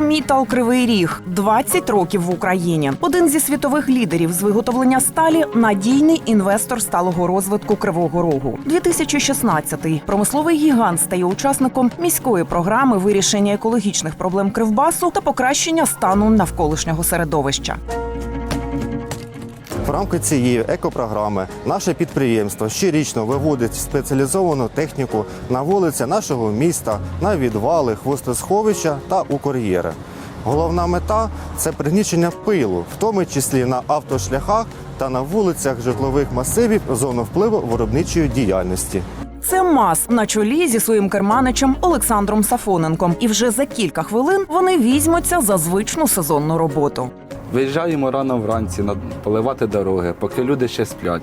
Мітал Кривий Ріг 20 років в Україні. Один зі світових лідерів з виготовлення сталі надійний інвестор сталого розвитку Кривого Рогу. 2016-й промисловий гігант стає учасником міської програми вирішення екологічних проблем Кривбасу та покращення стану навколишнього середовища. В рамках цієї екопрограми наше підприємство щорічно виводить спеціалізовану техніку на вулиці нашого міста, на відвали, хвостосховища та у кар'єри. Головна мета це пригнічення пилу, в тому числі на автошляхах та на вулицях житлових масивів зону впливу виробничої діяльності. Це МАЗ на чолі зі своїм керманичем Олександром Сафоненком. І вже за кілька хвилин вони візьмуться за звичну сезонну роботу. Виїжджаємо рано вранці на- поливати дороги, поки люди ще сплять.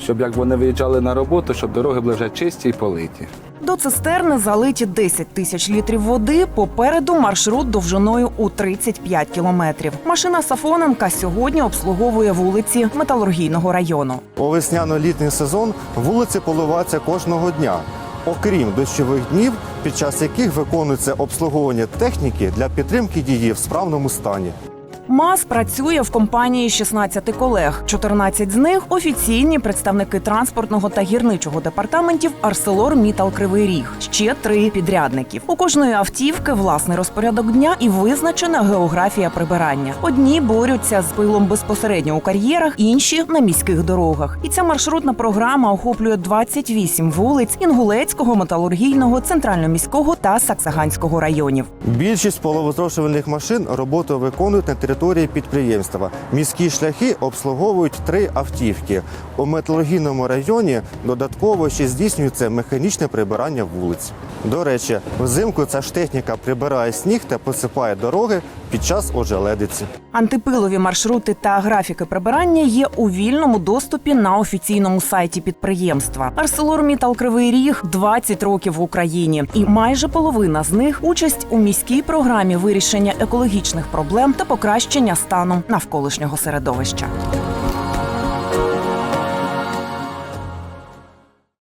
Щоб як вони виїжджали на роботу, щоб дороги були вже чисті і политі. До цистерни залиті 10 тисяч літрів води. Попереду маршрут довжиною у 35 кілометрів. Машина Сафоненка сьогодні обслуговує вулиці металургійного району. У весняно-літній сезон вулиці поливаються кожного дня, окрім дощових днів, під час яких виконується обслуговування техніки для підтримки її в справному стані. МАЗ працює в компанії 16 колег. 14 з них офіційні представники транспортного та гірничого департаментів Арселор Мітал Кривий Ріг. Ще три підрядників. У кожної автівки власний розпорядок дня і визначена географія прибирання. Одні борються з пилом безпосередньо у кар'єрах, інші на міських дорогах. І ця маршрутна програма охоплює 28 вулиць Інгулецького, металургійного, центрально-міського та Саксаганського районів. Більшість половозрошувальних машин роботу виконують на території підприємства. Міські шляхи обслуговують три автівки. У металургійному районі додатково ще здійснюється механічне прибирання вулиць. До речі, взимку ця ж техніка прибирає сніг та посипає дороги під час ожеледиці. Антипилові маршрути та графіки прибирання є у вільному доступі на офіційному сайті підприємства. ArcelorMittal Кривий Ріг 20 років в Україні, і майже половина з них участь у міській програмі вирішення екологічних проблем та покращення стану навколишнього середовища.